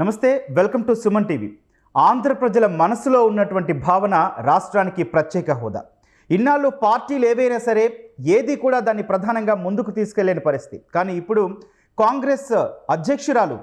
నమస్తే welcome to Suman TV. Andhra ప్రజల మనసులో ఉన్నటువంటి భావన రాష్ట్రానికి ప్రత్యేక హోదా. ఇన్నాళ్ళు పార్టీలు ఏవైనా సరే ఏది కూడా దాన్ని ప్రధానంగా ముందుకు తీసుకెళ్ళేని పరిస్థితి. కానీ ఇప్పుడు కాంగ్రెస్ అధ్యక్షురాలు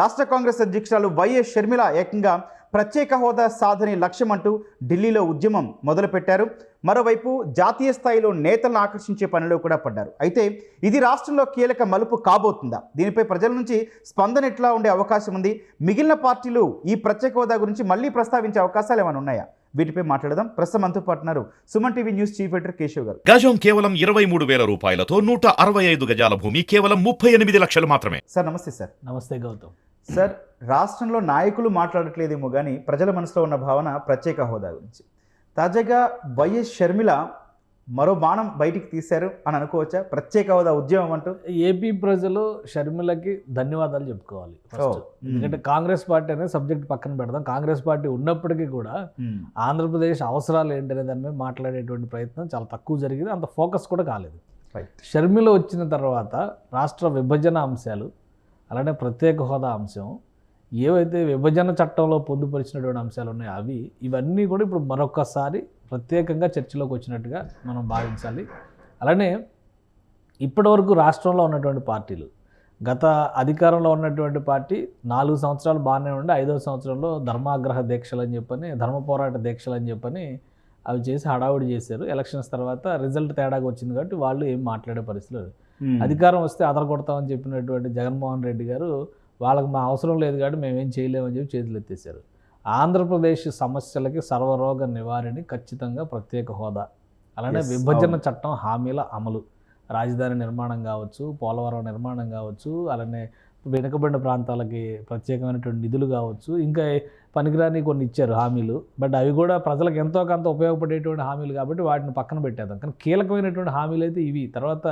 రాష్ట్ర కాంగ్రెస్ అధ్యక్షురాలు వైఎస్ షర్మిల ఏకంగా ప్రత్యేక హోదా సాధనే లక్ష్యం అంటూ ఢిల్లీలో ఉద్యమం మొదలుపెట్టారు. మరోవైపు జాతీయ స్థాయిలో నేతలను ఆకర్షించే పనిలో కూడా పడ్డారు. అయితే ఇది రాష్ట్రంలో కీలక మలుపు కాబోతుందా? దీనిపై ప్రజల నుంచి స్పందన ఎట్లా ఉండే అవకాశం ఉంది? మిగిలిన పార్టీలు ఈ ప్రత్యేక హోదా గురించి మళ్ళీ ప్రస్తావించే అవకాశాలు ఏమైనా ఉన్నాయా? వీటిపై మాట్లాడదాం. ప్రస్తుతం మనతో పాటు ఉన్నారు Suman TV news chief editor Keshav గారు. గజం కేవలం ఇరవై మూడు వేల రూపాయలతో నూట అరవై ఐదు గజాల భూమి కేవలం ముప్పై ఎనిమిది లక్షలు మాత్రమే. సార్ నమస్తే సార్. నమస్తే గౌతమ్. సార్ రాష్ట్రంలో నాయకులు మాట్లాడట్లేదేమో కానీ ప్రజల మనసులో ఉన్న భావన ప్రత్యేక హోదా గురించి. తాజాగా వైఎస్ షర్మిల మరో బాణం బయటికి తీశారు అని అనుకోవచ్చా? ప్రత్యేక హోదా ఉద్యమం అంటూ? ఏపీ ప్రజలు షర్మిలకి ధన్యవాదాలు చెప్పుకోవాలి ఎందుకంటే కాంగ్రెస్ పార్టీ అనేది సబ్జెక్ట్ పక్కన పెడదాం. కాంగ్రెస్ పార్టీ ఉన్నప్పటికీ కూడా ఆంధ్రప్రదేశ్ అవసరాలు ఏంటనే దాని మీద మాట్లాడేటువంటి ప్రయత్నం చాలా తక్కువ జరిగింది. అంత ఫోకస్ కూడా కాలేదు. షర్మిల వచ్చిన తర్వాత రాష్ట్ర విభజన అంశాలు అలానే ప్రత్యేక హోదా అంశం ఏవైతే విభజన చట్టంలో పొందుపరిచినటువంటి అంశాలు ఉన్నాయో అవి ఇవన్నీ కూడా ఇప్పుడు మరొకసారి ప్రత్యేకంగా చర్చలోకి వచ్చినట్టుగా మనం భావించాలి. అలానే ఇప్పటివరకు రాష్ట్రంలో ఉన్నటువంటి పార్టీలు గత అధికారంలో ఉన్నటువంటి పార్టీ నాలుగు సంవత్సరాలు బాగానే ఉండి ఐదవ సంవత్సరంలో ధర్మాగ్రహ దీక్షలు అని చెప్పని ధర్మ పోరాట దీక్షలు అని చెప్పని అవి చేసి హడావుడి చేశారు. ఎలక్షన్స్ తర్వాత రిజల్ట్ తేడాగా వచ్చింది కాబట్టి వాళ్ళు ఏం మాట్లాడే పరిస్థితి లేదు అధికారం వస్తే అదరగొడతామని చెప్పినటువంటి జగన్మోహన్ రెడ్డి గారు వాళ్ళకి మా అవసరం లేదు కాబట్టి మేమేం చేయలేమని చెప్పి చేతులు ఎత్తేసారు ఆంధ్రప్రదేశ్ సమస్యలకి సర్వరోగ నివారణి ఖచ్చితంగా ప్రత్యేక హోదా. అలానే విభజన. చట్టం హామీల అమలు. రాజధాని నిర్మాణం కావచ్చు పోలవరం నిర్మాణం కావచ్చు అలానే వెనుకబడిన ప్రాంతాలకి ప్రత్యేకమైనటువంటి నిధులు కావచ్చు ఇంకా పనికిరాని కొన్ని ఇచ్చారు హామీలు. బట్ అవి కూడా ప్రజలకు ఎంతో కొంత ఉపయోగపడేటువంటి హామీలు కాబట్టి వాటిని పక్కన పెట్టేద్దాం. కానీ కీలకమైనటువంటి హామీలు అయితే ఇవి. తర్వాత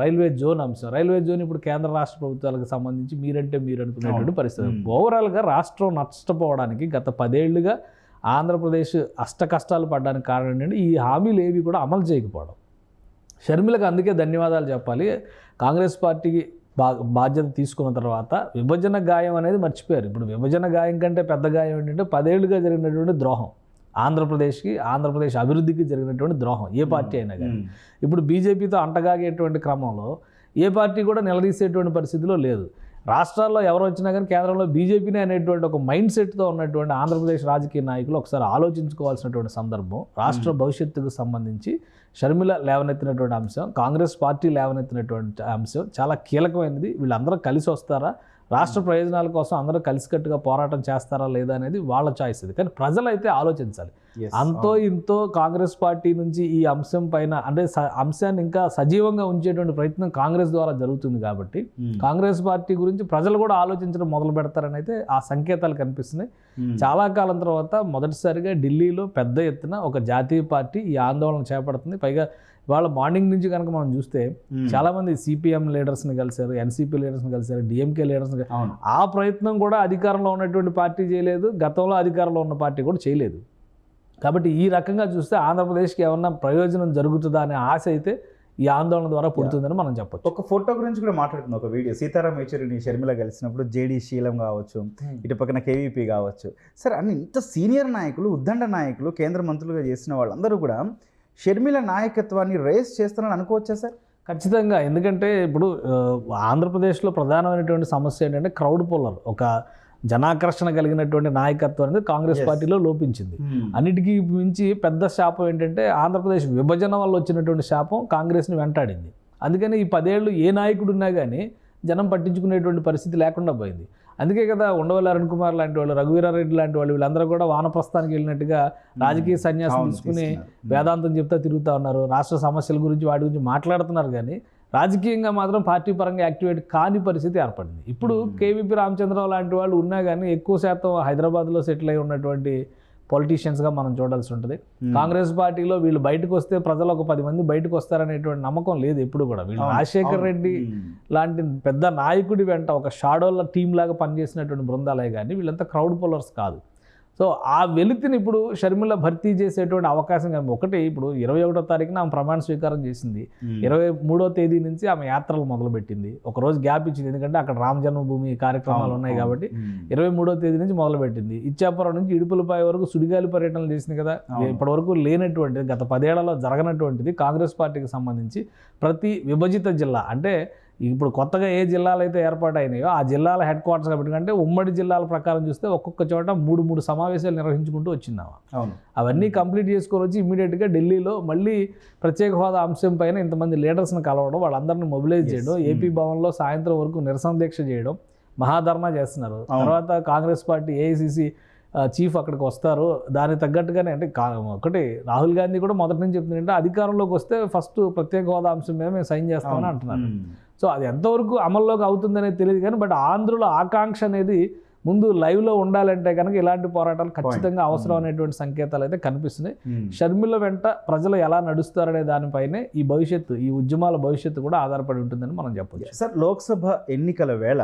రైల్వే జోన్ అంశం. రైల్వే జోన్ ఇప్పుడు కేంద్ర రాష్ట్ర ప్రభుత్వాలకు సంబంధించి మీరంటే మీరు అనుకునేటువంటి. పరిస్థితి. ఓవరాల్గా రాష్ట్రం నష్టపోవడానికి గత పదేళ్ళుగా ఆంధ్రప్రదేశ్ అష్ట కష్టాలు పడడానికి కారణం ఏంటంటే ఈ హామీలు ఏవి కూడా అమలు చేయకపోవడం. షర్మిలకు అందుకే ధన్యవాదాలు చెప్పాలి. కాంగ్రెస్ పార్టీకి బా బాధ్యత తీసుకున్న తర్వాత విభజన గాయం అనేది మర్చిపోయారు. ఇప్పుడు విభజన గాయం కంటే పెద్ద గాయం ఏంటంటే పదేళ్ళుగా జరిగినటువంటి ద్రోహం. ఆంధ్రప్రదేశ్కి ఆంధ్రప్రదేశ్ అభివృద్ధికి జరిగినటువంటి ద్రోహం ఏ పార్టీ అయినా కానీ. ఇప్పుడు బీజేపీతో అంటగాగేటువంటి క్రమంలో ఏ పార్టీ కూడా నిలదీసేటువంటి పరిస్థితిలో లేదు. రాష్ట్రాల్లో ఎవరు వచ్చినా కానీ కేంద్రంలో బీజేపీనే అనేటువంటి ఒక మైండ్ సెట్తో ఉన్నటువంటి ఆంధ్రప్రదేశ్ రాజకీయ నాయకులు ఒకసారి ఆలోచించుకోవాల్సినటువంటి సందర్భం రాష్ట్ర భవిష్యత్తుకు సంబంధించి షర్మిల లేవనెత్తినటువంటి అంశం కాంగ్రెస్ పార్టీ లేవనెత్తినటువంటి అంశం చాలా కీలకమైనది. వీళ్ళందరూ కలిసి వస్తారా? రాష్ట్ర ప్రయోజనాల కోసం అందరూ కలిసికట్టుగా పోరాటం చేస్తారా లేదా అనేది వాళ్ళ చాయిస్ ఇది కానీ ప్రజలైతే ఆలోచించాలి అంతో. ఇంతో కాంగ్రెస్ పార్టీ నుంచి ఈ అంశం పైన అంటే అంశాన్ని ఇంకా సజీవంగా ఉంచేటువంటి ప్రయత్నం కాంగ్రెస్ ద్వారా జరుగుతుంది కాబట్టి మ్మ్. కాంగ్రెస్ పార్టీ గురించి ప్రజలు కూడా ఆలోచించడం మొదలు పెడతారని అయితే ఆ సంకేతాలు కనిపిస్తున్నాయి మ్మ్. చాలా కాలం తర్వాత మొదటిసారిగా ఢిల్లీలో పెద్ద ఎత్తున ఒక జాతీయ పార్టీ ఈ ఆందోళన చేపడుతుంది పైగా ఇవాళ మార్నింగ్ నుంచి కనుక మనం చూస్తే మ్మ్. చాలామంది సిపిఎం లీడర్స్ని కలిశారు ఎన్సీపీ లీడర్స్ని కలిశారు డిఎంకే లీడర్స్ని ఆ ప్రయత్నం కూడా అధికారంలో ఉన్నటువంటి పార్టీ చేయలేదు గతంలో అధికారంలో ఉన్న పార్టీ కూడా చేయలేదు. కాబట్టి ఈ రకంగా చూస్తే ఆంధ్రప్రదేశ్కి ఏమన్నా ప్రయోజనం జరుగుతుందా అనే ఆశ అయితే ఈ ఆందోళన ద్వారా పుడుతుందని మనం చెప్పొచ్చు. ఒక ఫోటో గురించి కూడా మాట్లాడుకుందాం ఒక వీడియో. సీతారాం యేచూరిని షర్మిల కలిసినప్పుడు జేడీ శీలం కావచ్చు ఇటు పక్కన కేవీపీ కావచ్చు. సరే అన్ని ఇంత సీనియర్ నాయకులు ఉద్దండ నాయకులు కేంద్ర మంత్రులుగా చేసిన వాళ్ళందరూ కూడా షర్మిల నాయకత్వాన్ని రేస్ చేస్తున్నారని అనుకోవచ్చా సార్? ఖచ్చితంగా. ఎందుకంటే ఇప్పుడు ఆంధ్రప్రదేశ్లో ప్రధానమైనటువంటి సమస్య ఏంటంటే క్రౌడ్ పుల్లర్ ఒక జనాకర్షణ కలిగినటువంటి నాయకత్వం అనేది కాంగ్రెస్. పార్టీలో లోపించింది. అన్నిటికీ మించి పెద్ద శాపం ఏంటంటే ఆంధ్రప్రదేశ్ విభజన వల్ల వచ్చినటువంటి శాపం కాంగ్రెస్ని వెంటాడింది. అందుకని ఈ పదేళ్ళు ఏ నాయకుడు ఉన్నా కానీ జనం పట్టించుకునేటువంటి పరిస్థితి లేకుండా పోయింది. అందుకే కదా ఉండవల్లి అరుణ్ కుమార్ లాంటి వాళ్ళు రఘువీరారెడ్డి లాంటి వాళ్ళు వీళ్ళందరూ కూడా వానప్రస్థానికి వెళ్ళినట్టుగా రాజకీయ సన్యాసం తీసుకుని. వేదాంతం చెప్తా తిరుగుతూ ఉన్నారు రాష్ట్ర సమస్యల గురించి వాటి గురించి మాట్లాడుతున్నారు కానీ రాజకీయంగా మాత్రం పార్టీ పరంగా యాక్టివేట్ కాని పరిస్థితి ఏర్పడింది ఇప్పుడు. కేవీపీ రామచంద్రరావు లాంటి వాళ్ళు ఉన్నా కానీ ఎక్కువ శాతం హైదరాబాద్లో సెటిల్ అయి ఉన్నటువంటి పొలిటీషియన్స్గా మనం చూడాల్సి ఉంటుంది మ్మ్. కాంగ్రెస్ పార్టీలో వీళ్ళు బయటకు వస్తే ప్రజలు ఒక పది మంది బయటకు వస్తారనేటువంటి నమ్మకం లేదు ఎప్పుడు కూడా వీళ్ళు రాజశేఖర్. రెడ్డి మ్మ్. లాంటి పెద్ద నాయకుడి వెంట ఒక షాడోల టీం లాగా పనిచేసినటువంటి బృందాలే కానీ వీళ్ళంతా క్రౌడ్ పుల్లర్స్ కాదు సో ఆ వెలితిని ఇప్పుడు షర్మిల భర్తీ చేసేటువంటి అవకాశం కానీ ఒకటి. ఇప్పుడు ఇరవై ఒకటో తారీఖున ఆమె ప్రమాణ స్వీకారం చేసింది. ఇరవై మూడో తేదీ నుంచి ఆమె యాత్రలు మొదలుపెట్టింది. ఒక రోజు గ్యాప్ ఇచ్చింది. ఎందుకంటే అక్కడ రామ జన్మభూమి కార్యక్రమాలు ఉన్నాయి కాబట్టి ఇరవై మూడో తేదీ నుంచి మొదలుపెట్టింది. ఇచ్చాపురం నుంచి ఇడుపులపై వరకు సుడిగాలి పర్యటనలు చేసింది కదా. అవును. ఇప్పటి వరకు లేనటువంటిది గత పదేళ్ళలో జరగనటువంటిది కాంగ్రెస్ పార్టీకి సంబంధించి ప్రతి విభజిత జిల్లా అంటే ఇప్పుడు కొత్తగా ఏ జిల్లాలు అయితే ఏర్పాటైనాయో ఆ జిల్లాల హెడ్ క్వార్టర్స్ కాబట్టి అంటే ఉమ్మడి జిల్లాల ప్రకారం చూస్తే ఒక్కొక్క చోట మూడు మూడు సమావేశాలు నిర్వహించుకుంటూ వచ్చిందామా అవును అవన్నీ కంప్లీట్ చేసుకొని వచ్చి ఇమీడియట్గా ఢిల్లీలో మళ్ళీ ప్రత్యేక హోదా అంశం పైన ఇంతమంది లీడర్స్ని కలవడం వాళ్ళందరినీ మొబిలైజ్. చేయడం Hmm. ఏపీ భవన్లో సాయంత్రం వరకు నిరసన దీక్ష చేయడం మహాధర్నా చేస్తున్నారు. తర్వాత కాంగ్రెస్ పార్టీ ఏఐసిసి చీఫ్ అక్కడికి వస్తారు దానికి తగ్గట్టుగానే అంటే కా- ఒకటి రాహుల్ గాంధీ కూడా మొదటి నుంచి చెప్తుంది అంటే అధికారంలోకి వస్తే ఫస్ట్ ప్రత్యేక హోదా అంశం మీద మేము సైన్ చేస్తామని అంటున్నారు ఉమ్. సో అది ఎంతవరకు అమల్లోకి అవుతుందనేది తెలియదు కానీ బట్ ఆంధ్రుల ఆకాంక్ష అనేది ముందు లైవ్లో ఉండాలంటే కనుక ఇలాంటి పోరాటాలు ఖచ్చితంగా అవసరం అనేటువంటి సంకేతాలు అయితే కనిపిస్తున్నాయి. ఉమ్. షర్మిల వెంట ప్రజలు ఎలా నడుస్తారనే దానిపైనే ఈ భవిష్యత్తు ఈ ఉద్యమాల భవిష్యత్తు కూడా ఆధారపడి ఉంటుందని మనం చెప్పొచ్చు. సార్ లోక్సభ ఎన్నికల వేళ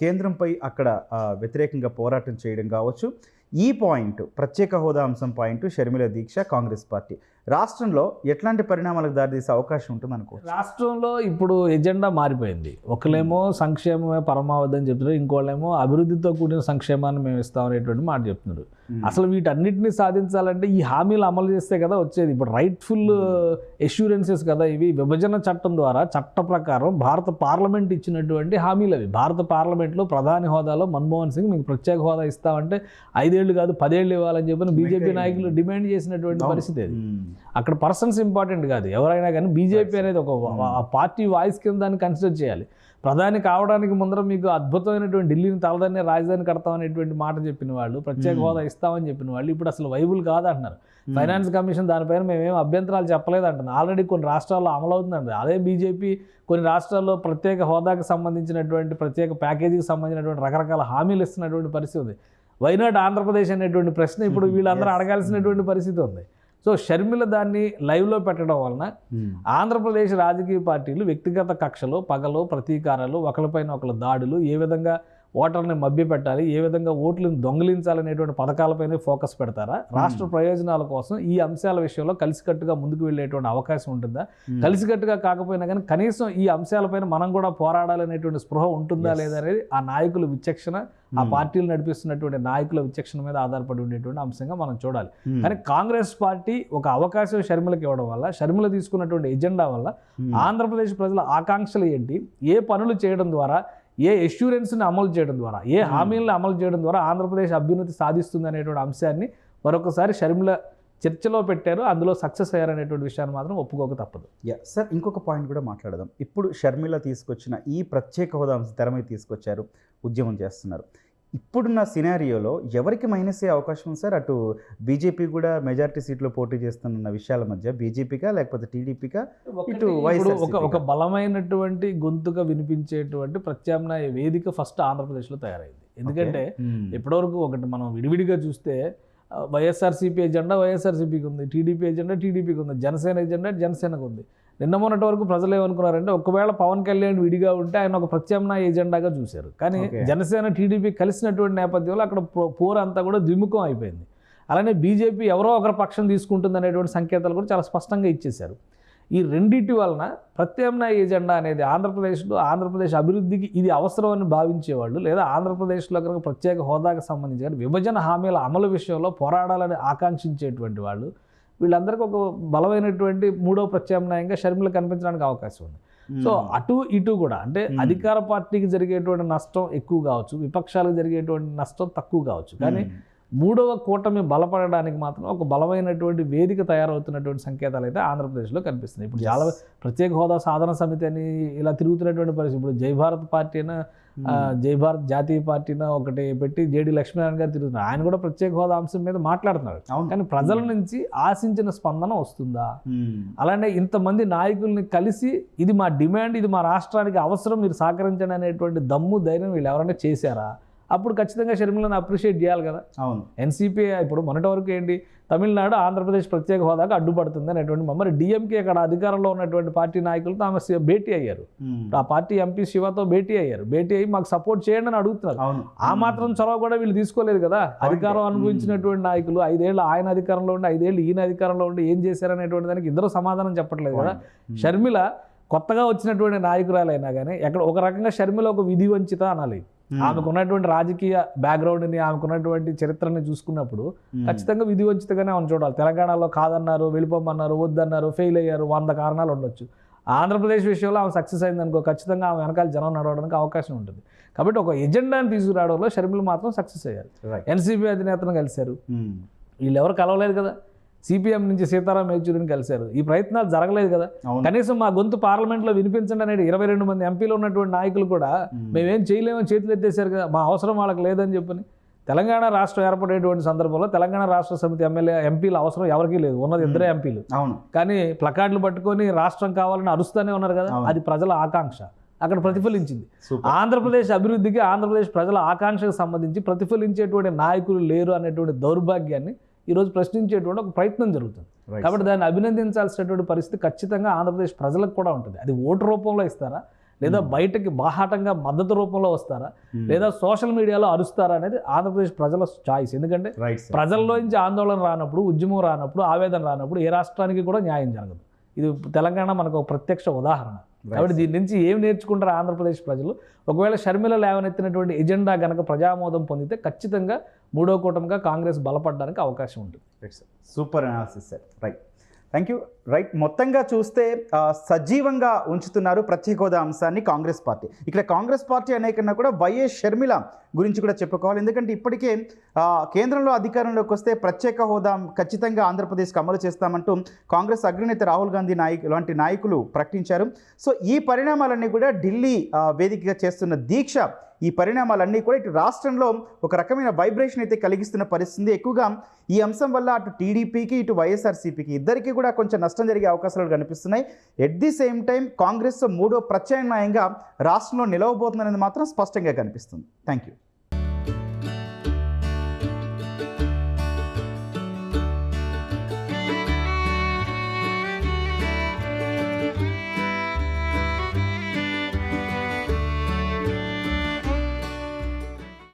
కేంద్రంపై అక్కడ వ్యతిరేకంగా పోరాటం చేయడం కావచ్చు. ఈ పాయింట్ ప్రత్యేక హోదా అంశం పాయింట్ షర్మిల దీక్ష కాంగ్రెస్ పార్టీ. రాష్ట్రంలో ఎట్లాంటి పరిణామాలకు దారితీసే అవకాశం ఉంటుంది అనుకో రాష్ట్రంలో ఇప్పుడు ఎజెండా మారిపోయింది. ఒకళ్ళేమో సంక్షేమమే పరమావధి అని చెప్తున్నారు. ఇంకోళ్ళేమో అభివృద్ధితో కూడిన సంక్షేమాన్ని మేము ఇస్తాం అనేటువంటి మాట చెప్తున్నారు. అసలు వీటన్నిటిని సాధించాలంటే ఈ హామీలు అమలు చేస్తే కదా వచ్చేది. ఇప్పుడు రైట్ఫుల్ ఎష్యూరెన్సెస్ కదా ఇవి. విభజన చట్టం ద్వారా చట్ట ప్రకారం భారత పార్లమెంట్ ఇచ్చినటువంటి హామీలు అవి. భారత పార్లమెంట్లో ప్రధాని హోదాలో మన్మోహన్ సింగ్ మీకు ప్రత్యేక హోదా ఇస్తామంటే ఐదేళ్ళు కాదు పదేళ్ళు ఇవ్వాలని చెప్పి బీజేపీ నాయకులు డిమాండ్ చేసినటువంటి పరిస్థితి అది. అక్కడ పర్సన్స్ ఇంపార్టెంట్ కాదు. ఎవరైనా కానీ బీజేపీ అనేది ఒక ఆ పార్టీ వాయిస్ కింద దాన్ని కన్సిడర్ చేయాలి. ప్రధాని కావడానికి ముందర మీకు అద్భుతమైనటువంటి ఢిల్లీని తలదాన్ని రాజధాని కడతాం అనేటువంటి మాట చెప్పిన వాళ్ళు ప్రత్యేక Hmm. హోదా ఇస్తామని చెప్పిన వాళ్ళు ఇప్పుడు అసలు వైబుల్ కాదంటున్నారు. ఫైనాన్స్ కమిషన్ దానిపైన మేమేం అభ్యంతరాలు చెప్పలేదు అంటున్నారు ఆల్రెడీ కొన్ని రాష్ట్రాల్లో అమలవుతుందండి అదే బీజేపీ కొన్ని రాష్ట్రాల్లో ప్రత్యేక హోదాకి సంబంధించినటువంటి ప్రత్యేక ప్యాకేజీకి సంబంధించినటువంటి రకరకాల హామీలు ఇస్తున్నటువంటి పరిస్థితి ఉంది. వైనాట్ ఆంధ్రప్రదేశ్ అనేటువంటి ప్రశ్న ఇప్పుడు Hmm. వీళ్ళందరూ. అడగాల్సినటువంటి పరిస్థితి ఉంది. సో షర్మిల దాన్ని లైవ్లో పెట్టడం వలన ఆంధ్రప్రదేశ్ రాజకీయ పార్టీలు వ్యక్తిగత కక్షలు పగలు ప్రతీకారాలు ఒకరిపైన ఒకరు దాడులు ఏ విధంగా ఓటర్ని మభ్యపెట్టాలి ఏ విధంగా ఓట్లను దొంగిలించాలనేటువంటి పథకాలపైనే ఫోకస్ పెడతారా? రాష్ట్ర ప్రయోజనాల కోసం ఈ అంశాల విషయంలో కలిసికట్టుగా ముందుకు వెళ్ళేటువంటి అవకాశం ఉంటుందా? కలిసికట్టుగా కాకపోయినా కానీ కనీసం ఈ అంశాలపైన మనం కూడా పోరాడాలనేటువంటి స్పృహ ఉంటుందా. లేదా అనేది ఆ నాయకుల విచక్షణ ఆ పార్టీలు నడిపిస్తున్నటువంటి నాయకుల విచక్షణ మీద ఆధారపడి ఉండేటువంటి అంశంగా మనం చూడాలి. కానీ కాంగ్రెస్ పార్టీ ఒక అవకాశం షర్మిలకి ఇవ్వడం వల్ల షర్మిల తీసుకున్నటువంటి ఎజెండా వల్ల ఆంధ్రప్రదేశ్ ప్రజల ఆకాంక్షలు ఏంటి? ఏ పనులు చేయడం ద్వారా ఏ ఎష్యూరెన్స్ని అమలు చేయడం ద్వారా ఏ హామీలను అమలు చేయడం ద్వారా ఆంధ్రప్రదేశ్ అభ్యున్నతి సాధిస్తుంది అనేటువంటి అంశాన్ని మరొకసారి షర్మిల చర్చలో పెట్టారు. అందులో సక్సెస్ అయ్యారనేటువంటి విషయాన్ని మాత్రం ఒప్పుకోక తప్పదు. సార్ ఇంకొక పాయింట్ కూడా మాట్లాడదాం. ఇప్పుడు షర్మిల తీసుకొచ్చిన ఈ ప్రత్యేక హోదా అంశం తెర మీద తీసుకొచ్చారు ఉద్యమం చేస్తున్నారు. ఇప్పుడున్న సినారియోలో ఎవరికి మైనస్ అయ్యే అవకాశం ఉంది సార్? అటు బీజేపీ కూడా మెజారిటీ సీట్లో పోటీ చేస్తున్న విషయాల మధ్య బీజేపీకా లేకపోతే టీడీపీకా ఇటు ఒక ఒక బలమైనటువంటి గొంతుగా వినిపించేటువంటి ప్రత్యామ్నాయ వేదిక ఫస్ట్ ఆంధ్రప్రదేశ్లో తయారైంది. ఎందుకంటే ఇప్పటివరకు ఒకటి మనం విడివిడిగా చూస్తే వైఎస్ఆర్సీపీ ఎజెండా వైఎస్ఆర్సీపీకి ఉంది టీడీపీ ఎజెండా టీడీపీకి ఉంది జనసేన ఎజెండా జనసేనకు ఉంది. నిన్న మొన్నటి వరకు ప్రజలు ఏమనుకున్నారంటే ఒకవేళ పవన్ కళ్యాణ్ విడిగా ఉంటే ఆయన ఒక ప్రత్యామ్నాయ ఎజెండాగా చూశారు. కానీ. జనసేన టీడీపీ కలిసినటువంటి నేపథ్యంలో అక్కడ పోరు అంతా కూడా ద్విముఖం అయిపోయింది. అలానే బీజేపీ ఎవరో ఒకరి పక్షం తీసుకుంటుంది అనేటువంటి సంకేతాలు కూడా చాలా స్పష్టంగా ఇచ్చేశారు. ఈ రెండింటి వలన ప్రత్యామ్నాయ ఎజెండా అనేది ఆంధ్రప్రదేశ్లో ఆంధ్రప్రదేశ్ అభివృద్ధికి ఇది అవసరమని భావించేవాళ్ళు లేదా ఆంధ్రప్రదేశ్లో కనుక ప్రత్యేక హోదాకు సంబంధించి కానీ విభజన హామీల అమలు విషయంలో పోరాడాలని ఆకాంక్షించేటువంటి వాళ్ళు వీళ్ళందరికీ ఒక బలమైనటువంటి మూడో ప్రత్యామ్నాయంగా షర్మిల కనిపించడానికి అవకాశం ఉంది. సో అటు ఇటు కూడా అంటే Hmm. అధికార పార్టీకి జరిగేటువంటి నష్టం ఎక్కువ కావచ్చు విపక్షాలకు జరిగేటువంటి నష్టం తక్కువ కావచ్చు. కానీ మూడవ కూటమి బలపడడానికి మాత్రం ఒక బలమైనటువంటి వేదిక తయారవుతున్నటువంటి సంకేతాలు అయితే ఆంధ్రప్రదేశ్లో కనిపిస్తున్నాయి. ఇప్పుడు చాలా ప్రత్యేక హోదా సాధన సమితి అని ఇలా తిరుగుతున్నటువంటి పరిస్థితి. ఇప్పుడు జై భారత్ పార్టీ అయినా ఆ, జై భారత్ జాతీయ పార్టీన ఒకటి పెట్టి జేడి లక్ష్మీనారాయణ గారు తిరుగుతున్నారు. ఆయన కూడా ప్రత్యేక హోదా అంశం మీద మాట్లాడుతున్నారు. కానీ ప్రజల నుంచి ఆశించిన స్పందన వస్తుందా? అలానే ఇంతమంది నాయకుల్ని కలిసి ఇది మా డిమాండ్ ఇది మా రాష్ట్రానికి అవసరం మీరు సహకరించండి అనేటువంటి దమ్ము ధైర్యం వీళ్ళు ఎవరైనా చేశారా? అప్పుడు ఖచ్చితంగా షర్మిలను అప్రిషియేట్ చేయాలి కదా. అవును. ఎన్సీపీ ఇప్పుడు మొన్నటి వరకు ఏంటి? తమిళనాడు ఆంధ్రప్రదేశ్ ప్రత్యేక హోదాకు అడ్డుపడుతుంది అనేటువంటి మరి డిఎంకే అక్కడ అధికారంలో ఉన్నటువంటి పార్టీ నాయకులతో ఆమె భేటీ అయ్యారు. ఆ పార్టీ ఎంపీ శివతో భేటీ అయ్యారు. భేటీ అయ్యి మాకు సపోర్ట్ చేయండి అని అడుగుతున్నారు. ఆ మాత్రం చొరవ కూడా వీళ్ళు తీసుకోలేదు కదా. అధికారం అనుభవించినటువంటి నాయకులు ఐదేళ్ళు ఆయన అధికారంలో ఉండి ఐదేళ్ళు ఈయన అధికారంలో ఉండి ఏం చేశారనేటువంటి దానికి ఇద్దరు సమాధానం చెప్పట్లేదు కదా. షర్మిల కొత్తగా వచ్చినటువంటి నాయకురాలైనా కానీ ఎక్కడ ఒక రకంగా షర్మిల ఒక విధి వంచిత అనాలి. ఉమ్. ఆమెకు ఉన్నటువంటి రాజకీయ బ్యాక్గ్రౌండ్ని ఆమెకు ఉన్నటువంటి చరిత్రని చూసుకున్నప్పుడు. ఖచ్చితంగా విధి వంచితగానే ఆమెను చూడాలి తెలంగాణలో కాదన్నారు వెళ్ళిపోమన్నారు వద్దన్నారు ఫెయిల్ అయ్యారు వంద కారణాలు ఉండొచ్చు ఆంధ్రప్రదేశ్ విషయంలో ఆమె సక్సెస్ అయిందనుకో ఖచ్చితంగా ఆమె వెనకాల జనం నడవడానికి అవకాశం ఉంటుంది కాబట్టి ఒక ఎజెండాని తీసుకురావడంలో షర్మిల మాత్రం సక్సెస్ అయ్యారు. ఎన్సీపీ అధినేతను కలిశారు ఉమ్. వీళ్ళు ఎవరు కలవలేదు కదా సిపిఎం నుంచి సీతారాం యేచూరిని కలిశారు. ఈ ప్రయత్నాలు జరగలేదు కదా. కనీసం మా గొంతు పార్లమెంట్లో వినిపించండి అనేది ఇరవై రెండు మంది ఎంపీలు ఉన్నటువంటి నాయకులు కూడా. మేమేం. చేయలేమని చేతులు ఎత్తేసారు కదా. మా అవసరం వాళ్ళకి లేదని చెప్పని. తెలంగాణ రాష్ట్రం ఏర్పడేటువంటి సందర్భంలో తెలంగాణ రాష్ట్ర సమితి ఎమ్మెల్యే ఎంపీల అవసరం ఎవరికీ లేదు. ఉన్నది ఇద్దరే ఎంపీలు. అవును. కానీ ప్లకార్డులు పట్టుకొని రాష్ట్రం కావాలని అరుస్తూనే ఉన్నారు కదా. అది ప్రజల ఆకాంక్ష. అక్కడ ప్రతిఫలించింది. ఆంధ్రప్రదేశ్ అభివృద్ధికి ఆంధ్రప్రదేశ్ ప్రజల ఆకాంక్షకు సంబంధించి ప్రతిఫలించేటువంటి నాయకులు లేరు అనేటువంటి దౌర్భాగ్యాన్ని ఈరోజు ప్రశ్నించేటువంటి ఒక ప్రయత్నం జరుగుతుంది. కాబట్టి దాన్ని అభినందించాల్సినటువంటి పరిస్థితి ఖచ్చితంగా ఆంధ్రప్రదేశ్ ప్రజలకు కూడా ఉంటుంది. అది ఓటు రూపంలో ఇస్తారా? లేదా బయటకి బాహాటంగా మద్దతు రూపంలో వస్తారా? Hmm. లేదా సోషల్ మీడియాలో అరుస్తారా అనేది ఆంధ్రప్రదేశ్ ప్రజల చాయిస్. ఎందుకంటే రైట్ సార్ ప్రజల్లోంచి ఆందోళన రానప్పుడు ఉద్యమం రానప్పుడు ఆవేదన రానప్పుడు ఏ రాష్ట్రానికి కూడా న్యాయం జరగదు. ఇది తెలంగాణ మనకు ఒక ప్రత్యక్ష ఉదాహరణ. కాబట్టి దీని నుంచి ఏం నేర్చుకుంటారు ఆంధ్రప్రదేశ్ ప్రజలు? ఒకవేళ షర్మిల లేవనెత్తినటువంటి ఎజెండా గనక ప్రజామోదం పొందితే ఖచ్చితంగా మూడో కూటమిగా కాంగ్రెస్ బలపడడానికి అవకాశం ఉంటుంది. Sir super analysis sir right thank you right? మొత్తంగా చూస్తే సజీవంగా ఉంచుతున్నారు ప్రత్యేక హోదా అంశాన్ని కాంగ్రెస్ పార్టీ. ఇక్కడ కాంగ్రెస్ పార్టీ అనే కన్నా కూడా వైఎస్ షర్మిల గురించి కూడా చెప్పుకోవాలి. ఎందుకంటే ఇప్పటికే కేంద్రంలో అధికారంలోకి వస్తే ప్రత్యేక హోదా ఖచ్చితంగా ఆంధ్రప్రదేశ్కి అమలు చేస్తామంటూ కాంగ్రెస్ అగ్రనేత రాహుల్ గాంధీ నాయకు లాంటి నాయకులు ప్రకటించారు. సో ఈ పరిణామాలన్నీ కూడా ఢిల్లీ వేదికగా చేస్తున్న దీక్ష ఈ పరిణామాలన్నీ కూడా ఇటు రాష్ట్రంలో ఒక రకమైన వైబ్రేషన్ అయితే కలిగిస్తున్న పరిస్థితి ఎక్కువగా ఈ అంశం వల్ల అటు టీడీపీకి ఇటు వైఎస్ఆర్సీపీకి ఇద్దరికీ కూడా కొంచెం నష్టం జరిగే అవకాశాలు కనిపిస్తున్నాయి. At the same time Congress మూడో ప్రత్యామ్నాయంగా రాష్ట్రంలో నిలవబోతుందనేది మాత్రం స్పష్టంగా కనిపిస్తుంది. Thank you